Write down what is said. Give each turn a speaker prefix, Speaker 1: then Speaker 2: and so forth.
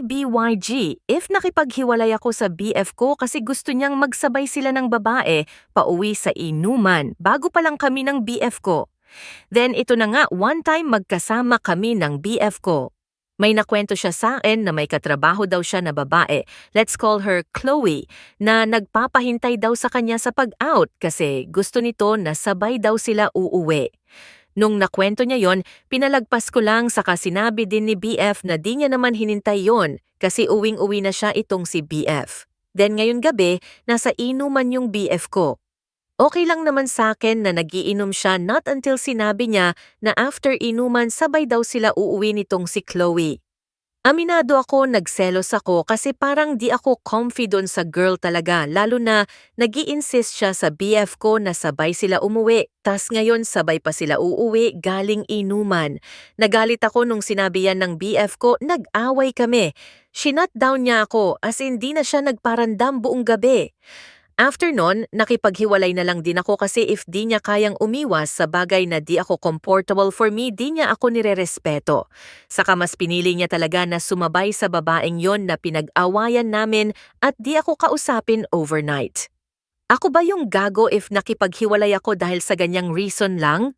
Speaker 1: BYG, if nakipaghiwalay ako sa BF ko kasi gusto niyang magsabay sila ng babae pauwi sa inuman bago pa lang kami ng BF ko. Then ito na nga, one time magkasama kami ng BF ko. May nakwento siya sa akin na may katrabaho daw siya na babae, let's call her Chloe, na nagpapahintay daw sa kanya sa pag-out kasi gusto nito na sabay daw sila uuwi. Nung nakwento niya yon, pinalagpas ko lang saka sinabi din ni BF na di niya naman hinintay yon kasi uwing-uwi na siya itong si BF. Then ngayon gabi, nasa inuman yung BF ko. Okay lang naman sa akin na nagiinom siya not until sinabi niya na after inuman sabay daw sila uuwi nitong si Chloe. Aminado ako, nagselos ako kasi parang di ako doon sa girl talaga lalo na nag insist siya sa BF ko na sabay sila umuwi. Tas ngayon sabay pa sila uuwi galing inuman. Nagalit ako nung sinabi yan ng BF ko, nag-away kami. Shinut down niya ako as in di na siya nagparandam buong gabi. After nun, nakipaghiwalay na lang din ako kasi if di niya kayang umiwas sa bagay na di ako comfortable for me, di niya ako nirerespeto. Saka mas pinili niya talaga na sumabay sa babaeng yon na pinag-awayan namin at di ako kausapin overnight. Ako ba yung gago if nakipaghiwalay ako dahil sa ganyang reason lang?